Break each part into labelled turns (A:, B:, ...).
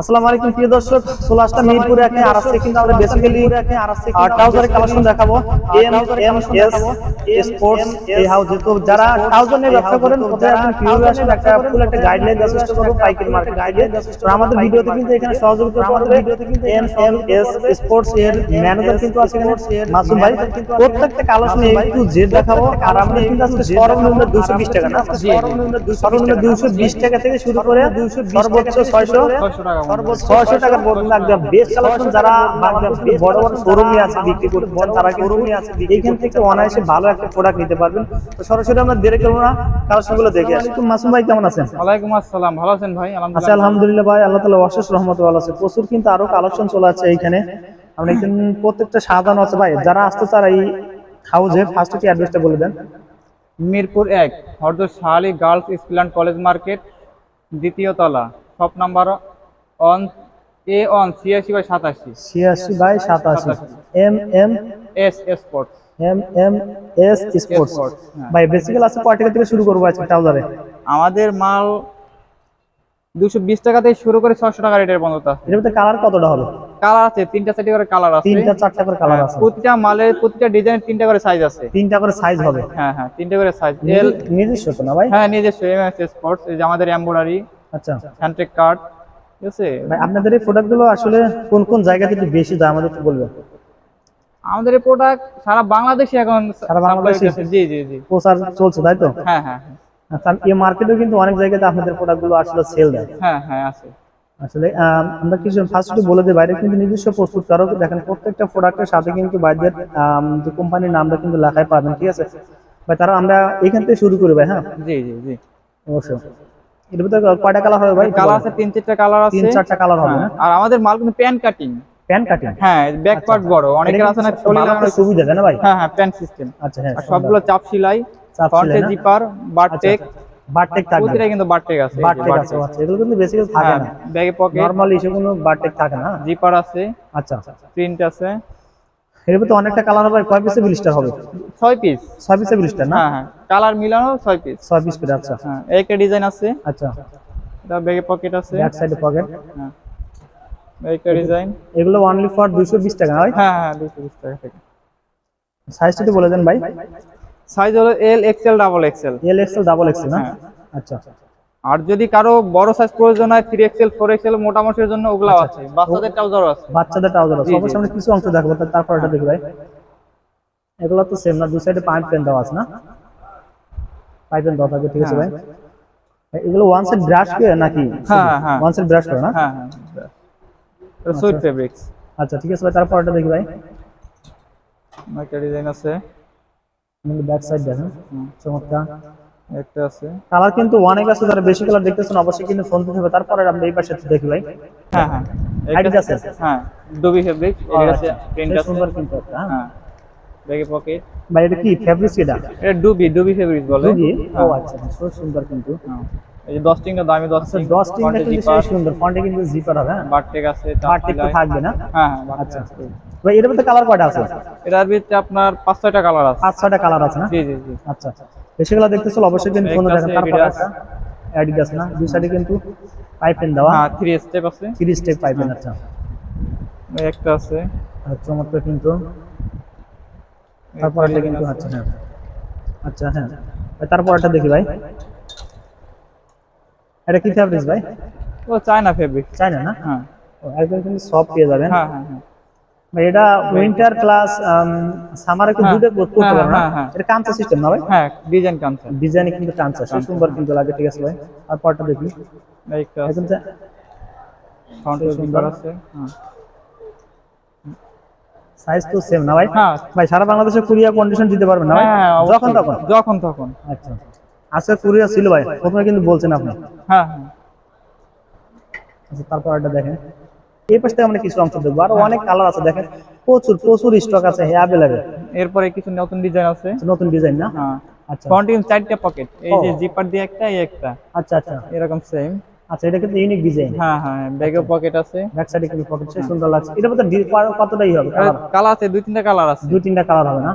A: আসসালামু আলাইকুম প্রিয় দর্শক। চলে আসলাম মিরপুরে একে আর আজকে কিন্তু আমরা বেসিক্যালি ট্রাউজারের কালেকশন দেখাবো। এম এম এস স্পোর্টস এই হাউস তো যারা ট্রাউজার নিয়ে ব্যবসা করেন কোথায় আপনি কীভাবে আসেন একটা ফুল একটা গাইডলাইন দেওয়ার চেষ্টা করব পাইকারি মার্কেট গাইডলাইন তো আমাদের ভিডিওতে কিন্তু এখানে সহযোগিতা আমাদের ভিডিওতে কিন্তু এম এম এস স্পোর্টস এর ম্যানেজার কিন্তু আছে মাসুম ভাই। প্রত্যেকটা কালেকশন এ টু জেড দেখাবো। আর আমরা কিন্তু আজকে সর্বনিম্ন 220 টাকা না? সর্বনিম্ন 220 টাকা থেকে শুরু করে দুশো সর্বোচ্চ 600 সর্বোচ্চ ছয়শো টাকার পর্যন্ত একদম বেস্ট কালেকশন যারা বড় বড় শোরুমে আছে বিক্রি করতে চান তারা শোরুমে আছে এইখান থেকে অনায়াসে ভালো একটা প্রোডাক্ট নিতে পারবেন। তো সরাসরি আমরা দেরি করব না দেখে আসি। মাসুম ভাই কেমন আছেন?
B: ওয়ালাইকুম আসসালাম ভালো আছেন ভাই?
A: আচ্ছা
B: আলহামদুলিল্লাহ
A: ভাই আল্লাহ তালা অশেষ রহমত ভালো আছে। প্রচুর কিন্তু আরও কালেকশন চলে আছে এইখানে। আমরা এখানে প্রত্যেকটা সাধারণ আছে ভাই। যারা আসতে চান এই হাউজে ফার্স্ট কি অ্যাড্রেসটা বলে দেন?
B: মিরপুর এক হরদ Shahali girls school and college market দ্বিতীয় তলা shop number one A one ছিয়াশি বাই সাতাশি।
A: ছিয়াশি বাই সাতাশি। M M
B: S sports.
A: M M S sports.
B: হ্যাঁ।
A: ভাই বেসিক্যাল আছে কয় টাকা থেকে শুরু করব আজকে ট্রাউজারে
B: আমাদের মাল দুশো বিশ টাকা থেকে শুরু করে ছশো টাকা রেটের পর্যন্ত আছে
A: এর মধ্যে কালার কতটা হবে?
B: কালার আছে তিনটা চারটি করে কালার আছে।
A: তিনটা চারটা করে কালার
B: হ্যাঁ,
A: আছে।
B: প্রতিটা মালের প্রতিটা ডিজাইন তিনটা করে সাইজ আছে।
A: তিনটা করে সাইজ হবে।
B: হ্যাঁ হ্যাঁ তিনটা করে সাইজ এল
A: নিজস্ব তো না ভাই?
B: হ্যাঁ নিজস্ব এম এস স্পোর্টস এই যে আমাদের এম্বয়ডারি
A: আচ্ছা।
B: হ্যান্ডটেক কার্ড ঠিক আছে?
A: ভাই আপনাদের এই প্রোডাক্টগুলো আসলে কোন কোন জায়গা থেকে বেশি দাম আমাদের একটু বলবেন।
B: আমাদের এই প্রোডাক্ট সারা বাংলাদেশে এখন
A: সারা বাংলাদেশে?
B: জি জি জি।
A: প্রচার চলছে তাই তো?
B: হ্যাঁ হ্যাঁ হ্যাঁ।
A: আচ্ছা এই মার্কেটেও কিন্তু অনেক জায়গাতে আপনাদের প্রোডাক্টগুলো আসলে সেল দেয়।
B: হ্যাঁ হ্যাঁ আছে।
A: আসলে আমরা কিছু ফার্স্ট বলে দিই বাইরে কিন্তু নিজস্ব প্রস্তুতকারক দেখেন প্রত্যেকটা প্রোডাক্টের সাথে কিন্তু বাইরের যে কোম্পানির নামটা কিন্তু লেখায় পাবেন ঠিক আছে? ভাই তারা আমরা এখান থেকে শুরু করি ভাই হ্যাঁ?
B: জি জি জি।
A: অবশ্যই। এর ভিতরে কয়টা কালার হবে ভাই?
B: কালার আছে তিন চারটা কালার আছে।
A: তিন চারটা কালার হবে
B: হ্যাঁ, আর আমাদের মাল কিন্তু প্যান কাটিং
A: প্যান কাটিং
B: হ্যাঁ ব্যাক পার্ট বড়। অনেকের আছে না কলি লাগানো
A: সুবিধা না ভাই?
B: হ্যাঁ হ্যাঁ প্যান সিস্টেম
A: আচ্ছা হ্যাঁ
B: সবগুলো চাপ সেলাই
A: চাপ
B: ফ্রন্টে জিপার বারটেক
A: বারটেক থাকবে
B: প্রতিটা কিন্তু বারটেক আছে
A: বারটেক আছে আচ্ছা এগুলো কিন্তু বেসিক্যালি থাকে
B: হ্যাঁ
A: না।
B: ব্যাগে পকেট
A: নরমালি এসে কোনো বারটেক থাকে না?
B: জিপার আছে
A: আচ্ছা
B: প্রিন্ট আছে।
A: এর ভিতরে অনেকটা কালার হবে কয় পিসে বিলিস্টার হবে?
B: ছয় পিস
A: ছয় পিসে বিলিস্টার না?
B: হ্যাঁ হ্যাঁ। কালার মিলানো ছয় পিস
A: ছয় পিস করে আচ্ছা।
B: হ্যাঁ একটা ডিজাইন আছে।
A: আচ্ছা।
B: এটা ব্যাগে পকেট আছে।
A: ব্যাক সাইডে পকেট
B: হ্যাঁ। একটা ডিজাইন
A: এগুলো অনলি ফর টাকা হয়
B: হ্যাঁ হ্যাঁ টাকা থেকে।
A: সাইজটা একটু বলে দেন ভাই।
B: সাইজ হলো L double XL
A: L double না?
B: হ্যাঁ।
A: আচ্ছা।
B: আর যদি কারও বড় সাইজ প্রয়োজন হয় থ্রি এক্সেল ফোর এক্সেল মোটামুটির জন্য ওগুলাও আছে। বাচ্চাদের ট্রাউজারও আছে।
A: বাচ্চাদের ট্রাউজার আছে। অবশ্যই আমরা কিছু অংশ দেখাবো তার- তারপর এটা দেখি ভাই। এগুলো তো সেম না দুই সাইডে পাইপ পেন দেওয়া আছে না? পাইপ পেন দেওয়া থাকে ঠিক আছে ভাই? এগুলো ওয়ান সাইড ব্রাশ করে নাকি?
B: হ্যাঁ, হ্যাঁ।
A: ওয়ান সাইড ব্রাশ করে না?
B: হ্যাঁ হ্যাঁ সুইট ফেব্রিক্স
A: আচ্ছা। ঠিক আছে ভাই তারপর এটা দেখি ভাই।
B: একটা ডিজাইন আছে।
A: ব্যাক সাইড দেখেন। চমৎকার।
B: একটা আছে।
A: কালার কিন্তু অনেক আছে যারা বেশি কালার দেখতেছেন অবশ্যই কিন্তু ফোন দিতে হবে। তারপরে আমরা এই পাশে দেখি ভাই।
B: হ্যাঁ হ্যাঁ। একটা আছে?
A: আছে?
B: হ্যাঁ ডুবি ফেব্রিক এর আছে প্রিন্ট আছে।
A: সুন্দর কিন্তু একটা হ্যাঁ।
B: হ্যাঁ। ব্যাগে পকেট
A: ভাই এটা কি ফেব্রিক এটা?
B: এটা ডুবি ডুবি ফেব্রিক বলে।
A: দুগি ও
B: হ্যাঁ।
A: আচ্ছা খুব সুন্দর কিন্তু।
B: হ্যাঁ। এই যে দশটিংটা দামি
A: আচ্ছা দশ টিনটা কিন্তু সেই সুন্দর ফন্টে কিন্তু জিপার হবে হ্যাঁ।
B: বারটেক আছে চাপ
A: পার্ট একটু থাকবে না?
B: হ্যাঁ হ্যাঁ
A: আচ্ছা ভাই এর মধ্যে কালার কয়টা আছে?
B: এটার ভিতরে আপনার পাঁচ ছয়টা কালার আছে।
A: পাঁচ ছয়টা কালার আছে না?
B: জি জি জি।
A: আচ্ছা। বেশিগুলো দেখতেছিল অবশ্যই কিন্তু ফোনে দেখেন তারপর। একটা অ্যাডিডাস না? দুই সাইডে কিন্তু পাইপেন দেওয়া।
B: হ্যাঁ থ্রি স্টেপ আছে।
A: থ্রি স্টেপ পাইপেন আচ্ছা।
B: একটা আছে
A: আর চমৎকার কিন্তু। তারপর একটা কিন্তু আচ্ছা হ্যাঁ। আচ্ছা হ্যাঁ। তারপর একটা দেখি ভাই। এটা কি ফেব্রিক্স ভাই?
B: ও চায়না ফেব্রিক
A: চাই না?
B: হ্যাঁ।
A: ও, একদম কিন্তু সফট পেয়ে যাবেন।
B: হ্যাঁ হ্যাঁ হ্যাঁ।
A: এটা উইন্টার প্লাস সামারে দুটো করতে
B: হ্যাঁ,
A: পারো না।
B: হ্যাঁ, হ্যাঁ।
A: এটা কাঁচা সিস্টেম না ভাই?
B: হ্যাঁ ডিজাইন
A: ডিজাইনে কিন্তু কাঁচা সুন্দর কিন্তু লাগে ঠিক আছে ভাই। আর পরটা দেখি একদম সুন্দর।
B: আছে হ্যাঁ।
A: সাইজ তো সেম না ভাই?
B: হ্যাঁ।
A: ভাই সারা বাংলাদেশে কুরিয়ার কন্ডিশন দিতে পারবেন না ভাই? যখন তখন?
B: যখন তখন।
A: আচ্ছা। আজকে কুরিয়ার ছিল ভাই প্রথমে কিন্তু বলছেন আপনি।
B: হ্যাঁ হ্যাঁ।
A: আচ্ছা তারপর এটা দেখেন। এই পাশ থেকে আমরা কিছু অংশ দেখব। আর অনেক কালার আছে দেখেন। প্রচুর প্রচুর স্টক আছে অ্যাভেলেবেল
B: এরপরে কিছু নতুন ডিজাইন আছে।
A: নতুন ডিজাইন না?
B: হ্যাঁ।
A: আচ্ছা।
B: কিন্তু চারটা পকেট এই যে জিপার দিয়ে একটা এই একটা।
A: আচ্ছা আচ্ছা।
B: এরকম সেম
A: আচ্ছা এটা কিন্তু ইউনিক ডিজাইন
B: হ্যাঁ হ্যাঁ ব্যাগেও পকেট আছে।
A: ব্যাক সাইডে কিন্তু পকেট সে সুন্দর লাগছে। এটা কতটাই হবে কালার
B: আছে দুই তিনটা কালার আছে।
A: দুই তিনটা কালার হবে না?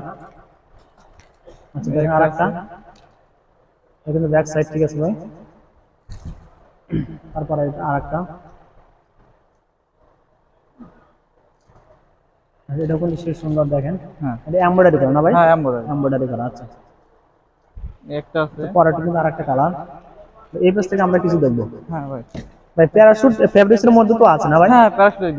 A: আচ্ছা দেখেন আর একটা এটা কিন্তু ব্যাক সাইড ঠিক আছে ভাই। তারপরে আর এটা সুন্দর দেখেন?
B: হ্যাঁ।
A: এটা এমব্রয়ডারি করা না ভাই?
B: হ্যাঁ এমব্রয়ডারি
A: এমব্রয়ডারি করা আচ্ছা
B: একটা আছে।
A: পরেরটা কিন্তু আরেকটা কালার এই পেজ থেকে আমরা কিছু দেখব।
B: হ্যাঁ ভাই।
A: ভাই প্যারাশুট মধ্যে তো আছে না ভাই?
B: হ্যাঁ প্যারাশুটের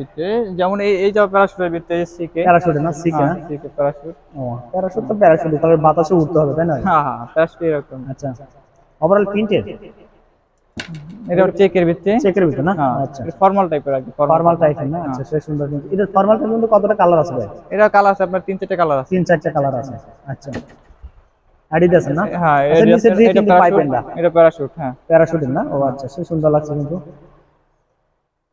B: যেমন এই এই যা প্যারাশুটের ভিত্তি সিকে
A: প্যারাশুট না সিকে না?
B: সিকে প্যারাশুট
A: ও প্যারাশুট তো প্যারাশুট বাতাসে উঠতে হবে তাই না
B: হ্যাঁ হ্যাঁ প্যারাশুট এরকম।
A: আচ্ছা ওভারঅল প্রিন্টেড
B: এটা চেকের ভিত্তি।
A: চেকের ভিতরে না?
B: হ্যাঁ
A: আচ্ছা।
B: ফর্মাল টাইপের আর কি
A: ফর্মাল টাইপের না? আচ্ছা সে সুন্দর। কিন্তু এটা ফর্মাল টাইপের মধ্যে কতটা কালার আছে ভাই?
B: এটা কালার আছে আপনার তিন চারটে কালার আছে।
A: তিন চারটা কালার আছে। আচ্ছা। অ্যাডিডাস না?
B: হ্যাঁ
A: আচ্ছা,
B: এটা প্যারাশুট এটা প্যারাশুট হ্যাঁ।
A: প্যারাশুটের না? ও আচ্ছা সে সুন্দর লাগছে কিন্তু।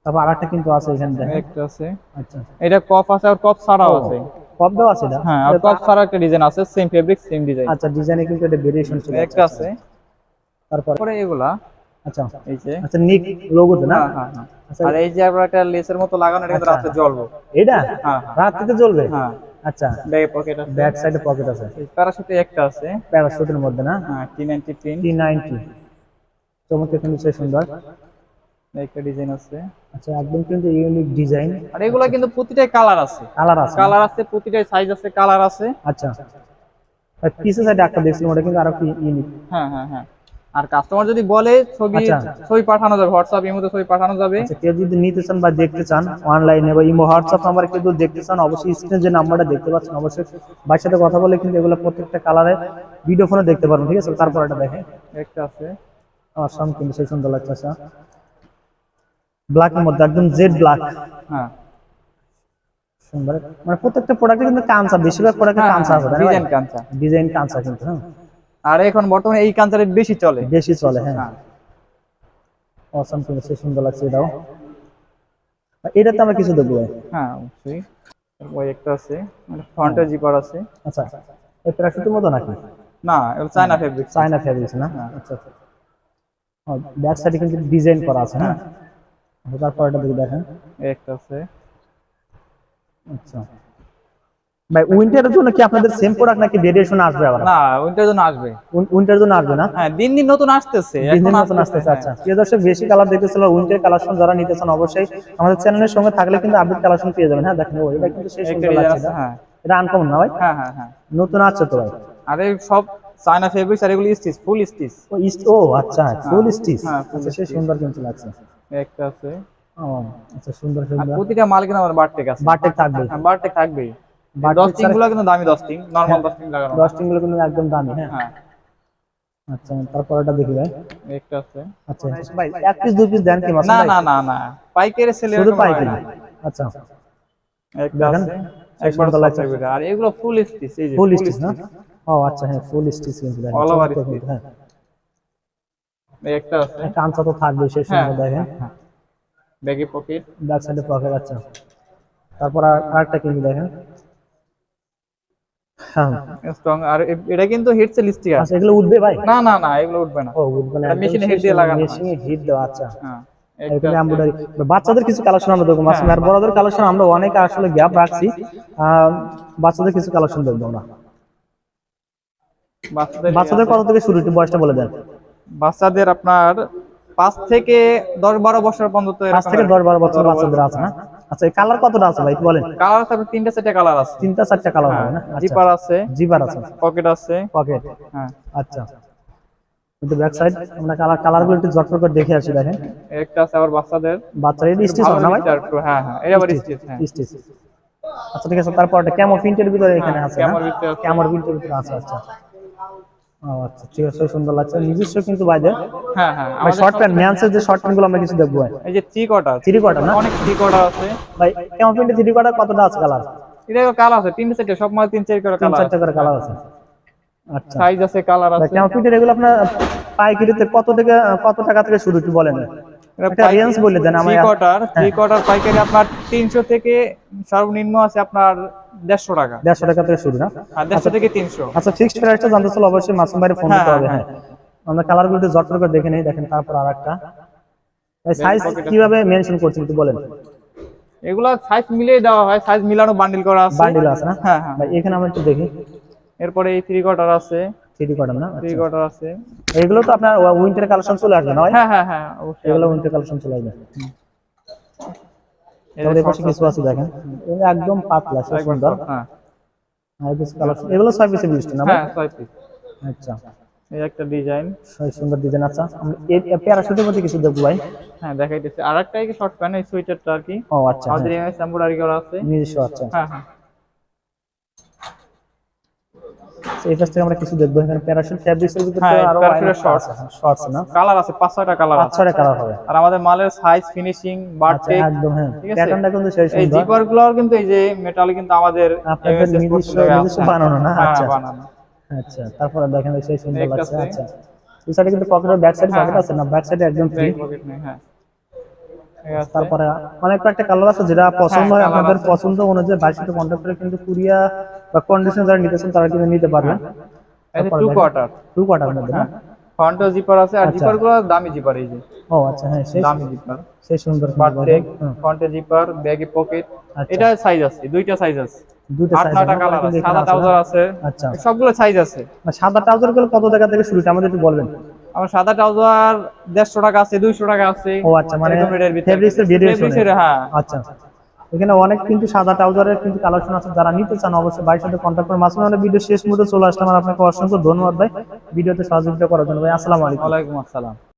A: তারপর আরেকটা কিন্তু আছে এখানে দেখেন।
B: একটা আছে।
A: আচ্ছা।
B: এটা কপ আছে আর কপ ছাড়াও আছে।
A: কপ দেওয়া আছে এটা?
B: হ্যাঁ আর কপ ছাড়া একটা ডিজাইন আছে সেম ফেব্রিক সেম ডিজাইন
A: আচ্ছা ডিজাইনে কিন্তু এটা ভেরিয়েশন চলে
B: একটা আছে।
A: তারপরে
B: এগুলা
A: আচ্ছা।
B: এই যে।
A: নিক লোগোতে না?
B: আর এই যে আপনার একটা লেসের মতো লাগানো এটা রাতে জ্বলবো।
A: এটা?
B: হ্যাঁ
A: জ্বলবে?
B: হ্যাঁ।
A: আচ্ছা।
B: ব্যাগ পকেট আছে।
A: ব্যাক সাইডে পকেট আছে।
B: প্যারাশুটে একটা আছে।
A: প্যারাশুটের মধ্যে না?
B: হ্যাঁ
A: চমৎকার কিন্তু সুন্দর।
B: একটা ডিজাইন আছে।
A: আচ্ছা একদম কিন্তু ইউনিক ডিজাইন
B: আর এগুলা কিন্তু প্রতিটাই কালার আছে।
A: কালার আছে
B: কালার আছে প্রতিটাই সাইজ আছে কালার আছে।
A: আচ্ছা। আর সাইডে একটা দেখছিলাম ওটা কিন্তু আরও কি ইউনিক
B: হ্যাঁ হ্যাঁ হ্যাঁ। আর কাস্টমার যদি বলে ছবি
A: আচ্ছা।
B: ছবি পাঠানো যাবে হোয়াটসঅ্যাপ এর মধ্যে ছবি পাঠানো যাবে।
A: আচ্ছা কেউ যদি নিতে চান বা দেখতে চান অনলাইনে বা ইমো হোয়াটসঅ্যাপ নাম্বার যদি দেখতে চান অবশ্যই স্ক্রিনে যে নাম্বারটা দেখতে পাচ্ছেন অবশ্যই ভাইয়ের সাথে কথা বলে কিন্তু এগুলো প্রত্যেকটা কালারে ভিডিও ফোনে দেখতে পারবেন ঠিক আছে? তারপর এটা দেখেন।
B: একটা আছে।
A: আমার সামনে কিন্তু সেই সুন্দর লাগছে আচ্ছা। ব্ল্যাকের মধ্যে একদম জেড ব্ল্যাক
B: হ্যাঁ।
A: সুন্দর। মানে প্রত্যেকটা প্রোডাক্টে কিন্তু কাঁচা বেশিরভাগ প্রোডাক্টে কাঁচা আছে
B: ডিজাইন কাঞ্চা
A: ডিজাইন কাঁচা কিন্তু হ্যাঁ।
B: আর এখন বর্তমানে এই কাঞ্চা রেট বেশি চলে।
A: বেশি চলে হ্যাঁ।
B: হ্যাঁ।
A: অসাম কিন্তু সেই সুন্দর লাগছে এটাও। এটাতে আমরা কিছু দেখব।
B: হ্যাঁ অবশ্যই। ওই একটা আছে মানে ফ্রন্টের জিপার আছে।
A: আচ্ছা এই প্যারাশুটের মতো নাকি?
B: না এগুলো চায়না ফেব্রিক
A: চায়না ফেব্রিক্স না? আচ্ছা আচ্ছা। ব্যাক সাইডে কিন্তু ডিজাইন করা আছে হ্যাঁ। আচ্ছা, তারপর এটা দেখে দেখেন।
B: একটা আছে।
A: আচ্ছা। ভাই উইন্টারের জন্য কি আপনাদের সেম প্রোডাক্ট নাকি ভেরিয়েশন আসবে আবার?
B: না উইন্টার জন্য আসবে।
A: উইন্টারের জন্য আসবে না?
B: হ্যাঁ দিন দিন নতুন আসতেছে
A: দিন দিন নতুন আসতেছে আচ্ছা। প্রিয় দর্শক বেশি কালার দেখতেছিল উইন্টার কালেকশন যারা নিতে চান অবশ্যই আমাদের চ্যানেলের সঙ্গে থাকলে কিন্তু আপডেট কালেকশন পেয়ে যাবেন। হ্যাঁ দেখেন ও, এটা কিন্তু
B: একটা
A: সুন্দর লাগছে
B: হ্যাঁ।
A: এটা আনকমন না ভাই?
B: হ্যাঁ হ্যাঁ হ্যাঁ।
A: নতুন আছে তো ভাই।
B: আর সব চায়না ফেব্রিক্স আর এগুলো স্টিচ ফুল স্টিচ
A: ও ইস্ট ও আচ্ছা ফুল স্টিচ
B: হ্যাঁ,
A: আচ্ছা সেই সুন্দর কিন্তু লাগছে।
B: একটা আছে।
A: ও আচ্ছা সুন্দর সুন্দর।
B: প্রতিটা মাল কিন্তু আমার বারটেক আছে
A: বাটেক থাকবে
B: হ্যাঁ বারটেক
A: Bartek
B: দস্টিংগুলো কিন্তু দামি দস্টিং নরমাল দস্টিং লাগানো
A: দশটিংগুলো কিন্তু একদম দামি হ্যাঁ।
B: হ্যাঁ।
A: আচ্ছা তারপর দেখি ভাই।
B: একটা আছে।
A: আচ্ছা। ভাই এক পিস দুই পিস দেন কি মাসুম
B: না না না না। পাইকারি সেল
A: শুধু পাইকারি? আচ্ছা।
B: একটা আছে। একবার
A: সুন্দর লাগছে।
B: লাগছে আর এগুলো ফুল স্টিচ এই যে
A: ফুল স্টিচ না? ও আচ্ছা হ্যাঁ ফুল স্টিচ কিন্তু হ্যাঁ।
B: একটা আছে।
A: হ্যাঁ, কাঁচা তো থাকবে সেই
B: হ্যাঁ
A: সুন্দর দেখেন।
B: ব্যাগি পকেট
A: ব্যাক সাইডে পকেট আচ্ছা। তারপর আর আরেকটা কিন্তু দেখেন। হ্যাঁ
B: স্ট্রং আর এটা কিন্তু হিটসেল স্টিকার
A: আচ্ছা এগুলো উঠবে ভাই?
B: না না না এগুলো উঠবে না।
A: ও উঠবে না।
B: এ heat দিয়ে লাগানো
A: মেশিনে হিট দেওয়া আচ্ছা।
B: হ্যাঁ
A: এখানে এমব্রয়ডারি বাচ্চাদের কিছু কালেকশন আমরা দেখব মাসুম। আর বড়দের কালেকশন আমরা অনেক আসলে গ্যাপ রাখছি। বাচ্চাদের কিছু কালেকশন দেখব আমরা।
B: বাচ্চাদের
A: বাচ্চাদের কত থেকে শুরু একটু বয়সটা বলে দেন।
B: বাচ্চাদের আপনার পাঁচ থেকে দশ বারো বছর পর্যন্ত
A: পাঁচ থেকে দশ বারো বছর বাচ্চাদের আছে না? আচ্ছা এই কালার কতটা আছে ভাই বলেন।
B: কালার আছে তিনটা চারটে কালার আছে।
A: তিনটা চারটা কালার হবে না? আচ্ছা।
B: জিপার আছে
A: জিবার আছে।
B: পকেট আছে।
A: পকেট
B: হ্যাঁ।
A: আচ্ছা। কিন্তু ব্যাক সাইড আমরা কালার কালারগুলো একটু জটফট করে দেখে আসি দেখেন।
B: একটা আছে আবার বাচ্চাদের।
A: বাচ্চাদের এটা স্টিচ হবে না ভাই?
B: হ্যাঁ হ্যাঁ এটা আবার স্টিচ হ্যাঁ।
A: স্টিচ আচ্ছা ঠিক আছে তারপর একটা ক্যামো প্রিন্টের ভিতরে এখানে আছে
B: ভিতরে আছে।
A: প্রিন্টের ভিতরে আছে আচ্ছা। আচ্ছা ঠিক আছে সুন্দর লাগছে। নিজস্ব কিন্তু
B: হ্যাঁ হ্যাঁ
A: ভাই শর্ট প্যান্ট ম্যানসের যে শর্ট প্যান্টগুলো আমরা কিছু দেখব
B: এই যে থ্রি কোয়ার্টার
A: থ্রি কোয়ার্টার না?
B: অনেক থ্রি কোয়ার্টার আছে।
A: ভাই থ্রি কোয়ার্টার কতটা আছে কালার
B: এটা কালার আছে তিনটে চারটে সব মাল তিন চার করে
A: তিন
B: কালার
A: করে কালার আছে। আচ্ছা।
B: সাইজ আছে কালার আছে।
A: প্রিন্টের এগুলো আপনার পাইকারিতে কত থেকে কত টাকা থেকে শুরু একটু বলেন। একটা রেঞ্জ বলে দেন
B: থ্রি
A: আমার
B: কোয়ার্টার থ্রি কোয়ার্টার পাইকারি আপনার তিনশো থেকে সর্বনিম্ন আছে আপনার দেড়শো টাকা।
A: দেড়শো টাকা থেকে শুরু না?
B: দেড়শো থেকে তিনশো।
A: আচ্ছা ফিক্সড প্রাইসটা জানতে চাইলে অবশ্যই মাসুম ভাইয়ের ফোন
B: হ্যাঁ,
A: করতে হবে
B: হ্যাঁ,
A: হ্যাঁ। আমরা কালারগুলো একটু জটফট করে দেখে নেই দেখেন তারপর ভাই সাইজ কীভাবে মেনশন করছেন একটু বলেন।
B: এগুলা সাইজ মিলিয়ে দেওয়া হয় সাইজ মিলানো বান্ডিল করা আছে।
A: বান্ডিল আছে না?
B: হ্যাঁ হ্যাঁ।
A: এখানে আমরা একটু দেখি।
B: এরপরে এই থ্রি কোয়ার্টার আছে।
A: থ্রি কোয়ার্টার না?
B: থ্রি
A: আচ্ছা।
B: কোয়ার্টার আছে।
A: এগুলো তো আপনার উইন্টার কালেকশন চলে আসবে না
B: হ্যাঁ হ্যাঁ হ্যাঁ অবশ্যই
A: এগুলো উইন্টার কালেকশন চলে আসবে। তারপরে পাশে কিছু আছে দেখেন। এগুলো একদম পাতলা সুন্দর।
B: হ্যাঁ।
A: কিছু এগুলো ছয় পিসের না
B: হ্যাঁ ছয় পিস
A: আচ্ছা।
B: এই একটা ডিজাইন
A: সুন্দর ডিজাইন আচ্ছা। আমরা এই এই প্যারাশুটের মধ্যে কিছু দেখব ভাই?
B: হ্যাঁ দেখাইতেছে। আরেকটা কি শর্ট প্যান্ট এই সোয়েটারটা আর কি?
A: ও আচ্ছা
B: আমাদের এমএস এমব্রয়ডারি করা আছে।
A: নিজস্ব আচ্ছা।
B: হ্যাঁ হ্যাঁ
A: তো এই পাশ থেকে আমরা কিছু দেখব। এখানে ফ্যাব্রিক্সের ভিতরে
B: হ্যাঁ, আরও shorts।
A: শর্টস না?
B: কালার আছে পাঁচ ছয়টা কালার
A: পাঁচ ছয়টা কালার হবে।
B: আর আমাদের মালের সাইজ ফিনিশিং
A: আচ্ছা একদম হ্যাঁ। প্যাটার্নটা কিন্তু সেই
B: এই জিপার কিন্তু এই যে মেটাল কিন্তু আমাদের
A: আপনাদের নিজস্ব-। নিজস্ব বানানো না?
B: হ্যাঁ,
A: আচ্ছা।
B: বানানো।
A: আচ্ছা তারপরে দেখেন সেই সুন্দর লাগছে। আচ্ছা। এই সাইডে কিন্তু পকেটের ব্যাক সাইড পকেট আছে না? ব্যাক সাইডে একদম ফ্রি
B: পকেট নেই হ্যাঁ।
A: তারপরে অনেক কয়েকটা কালার আছে যেটা পছন্দ হয়
B: হ্যাঁ,
A: আপনাদের পছন্দ অনুযায়ী বাইশ সাথে কন্ট্যাক্ট করে কিন্তু কুরিয়া বা কন্ডিশন যারা নিতেছেন তারা কিন্তু নিতে পারবেন।
B: টু কোয়ার্টার
A: টু কোয়ার্টার মধ্যে না?
B: ফ্রন্টও জিপার আছে আর
A: আচ্ছা।
B: জিপারগুলো দামি জিপার এই যে।
A: ও আচ্ছা হ্যাঁ সেই
B: দামি জিপার
A: সেই সুন্দর
B: ফ্রন্টে জিপার ব্যাগে পকেট
A: আচ্ছা।
B: এটা সাইজ আছে দুইটা সাইজ আছে।
A: দুটো সাইজ
B: নয়টা কালার আছে সাদা ট্রাউজার আছে।
A: আচ্ছা।
B: সবগুলো সাইজ আছে।
A: সাদা ট্রাউজারগুলো কত টাকা থেকে শুরু আমাদের একটু বলবেন।
B: আমার সাদা ট্রাউজার দেড়শো টাকা আছে দুইশো টাকা আছে।
A: ও আচ্ছা মানে।
B: হ্যাঁ।
A: আচ্ছা। এখানে অনেক কিন্তু সাদা ট্রাউজারের কিন্তু কালেকশন আছে। যারা নিতে চান অবশ্যই ভাইয়ের সাথে কন্ট্যাক্ট করে মাসুম ভিডিও শেষ মুহূর্তে চলে আসলাম। আপনাকে অসংখ্য ধন্যবাদ ভাই। ভিডিওতে সহযোগিতা করার জন্য। ভাই আসসালামু আলাইকুম।
B: আসসালাম।